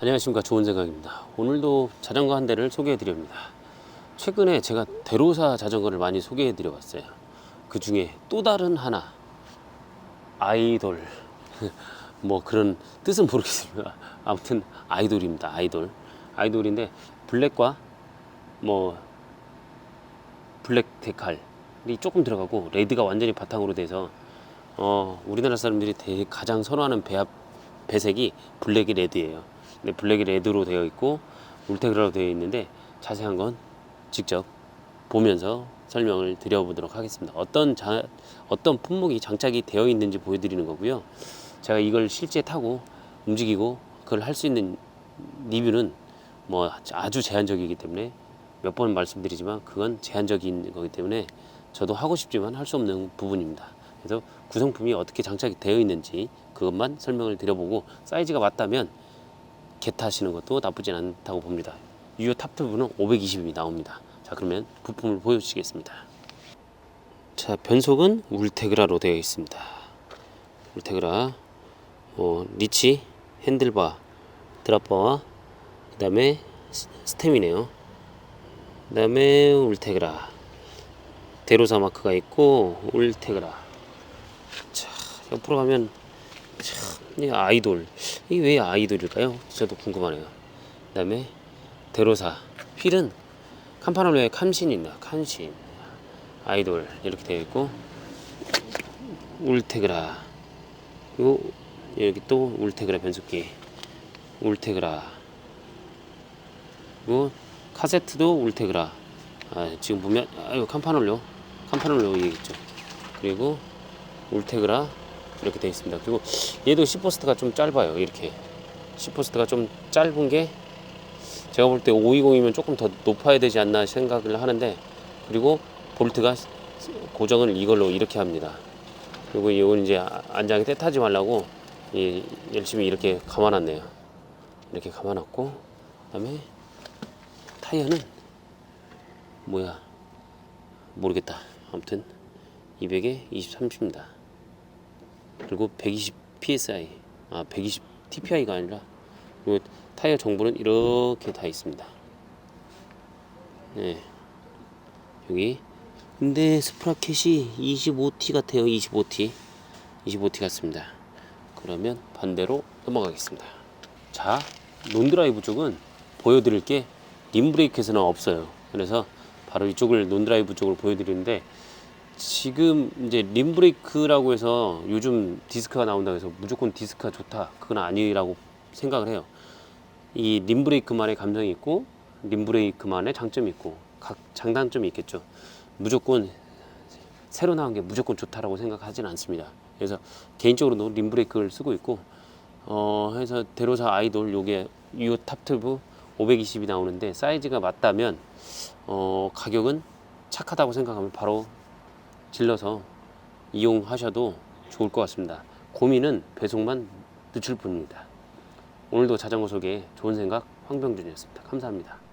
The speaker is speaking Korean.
안녕하십니까 좋은 생각입니다. 오늘도 자전거 한 대를 소개해 드립니다. 최근에 제가 대로사 자전거를 많이 소개해 드려 봤어요. 그 중에 또 다른 하나 아이돌 뭐 그런 뜻은 모르겠습니다. 아무튼 아이돌입니다. 아이돌 아이돌인데 블랙과 뭐 블랙 데칼이 조금 들어가고 레드가 완전히 바탕으로 돼서 어 우리나라 사람들이 가장 선호하는 배합 배색이 블랙이 레드예요. 근데 블랙이 레드로 되어 있고 울테그라로 되어 있는데 자세한 건 직접 보면서 설명을 드려보도록 하겠습니다. 어떤 자, 어떤 품목이 장착이 되어 있는지 보여드리는 거고요. 제가 이걸 실제 타고 움직이고 그걸 할 수 있는 리뷰는 뭐 아주 제한적이기 때문에 몇 번 말씀드리지만 그건 제한적인 거기 때문에 저도 하고 싶지만 할 수 없는 부분입니다. 그래서 구성품이 어떻게 장착이 되어 있는지 그것만 설명을 드려보고 사이즈가 맞다면 개 타시는 것도 나쁘진 않다고 봅니다. 유효 탑튜브는 520이 나옵니다. 자 그러면 부품을 보여주시겠습니다. 자 변속은 울테그라로 되어 있습니다. 울테그라 어, 리치 핸들바 드랍바와 그 다음에 스템이네요. 그 다음에 울테그라 대로사 마크가 있고 울테그라 자 옆으로 가면 참이 아이돌. 이게 왜 아이돌일까요? 저도 궁금하네요. 그 다음에 대로사. 휠은 캄파놀레의 캄신이 있나 캄신. 아이돌. 이렇게 되어 있고 울테그라. 그리고 여기 또 울테그라 변속기. 울테그라. 그리고 카세트도 울테그라. 아, 지금 보면 아, 이거 캄파놀레 캄파놀레 여기 있죠. 그리고 울테그라 이렇게 되어 있습니다 그리고 얘도 시포스트가 좀 짧아요 이렇게 시포스트가 좀 짧은 게 제가 볼 때 520이면 조금 더 높아야 되지 않나 생각을 하는데 그리고 볼트가 고정을 이걸로 이렇게 합니다. 그리고 이건 이제 안장에 때 타지 말라고 이 열심히 이렇게 감아놨네요. 이렇게 감아놨고 그다음에 타이어는 뭐야 모르겠다. 아무튼 200에 20, 30입니다. 그리고 120 psi 아 120 TPI가 아니라 그리고 타이어 정보는 이렇게 다 있습니다. 네. 여기 근데 스프라켓이 25T 같아요. 25T. 25T 같습니다. 그러면 반대로 넘어가겠습니다. 자, 논드라이브 쪽은 보여드릴 게 림브레이크에서는 없어요. 그래서 바로 이쪽을 논드라이브 쪽으로 보여드리는데 지금 이제 림브레이크라고 해서 요즘 디스크가 나온다고 해서 무조건 디스크가 좋다. 그건 아니라고 생각을 해요. 이 림브레이크만의 감성이 있고 림브레이크만의 장점이 있고 각 장단점이 있겠죠. 무조건 새로 나온 게 무조건 좋다라고 생각하지는 않습니다. 그래서 개인적으로도 림브레이크를 쓰고 있고 어 해서 대로사 아이돌 요게 유 탑튜브 520이 나오는데 사이즈가 맞다면 어 가격은 착하다고 생각하면 바로 질러서 이용하셔도 좋을 것 같습니다. 고민은 배송만 늦출 뿐입니다. 오늘도 자전거 소개 좋은 생각 황병준이었습니다. 감사합니다.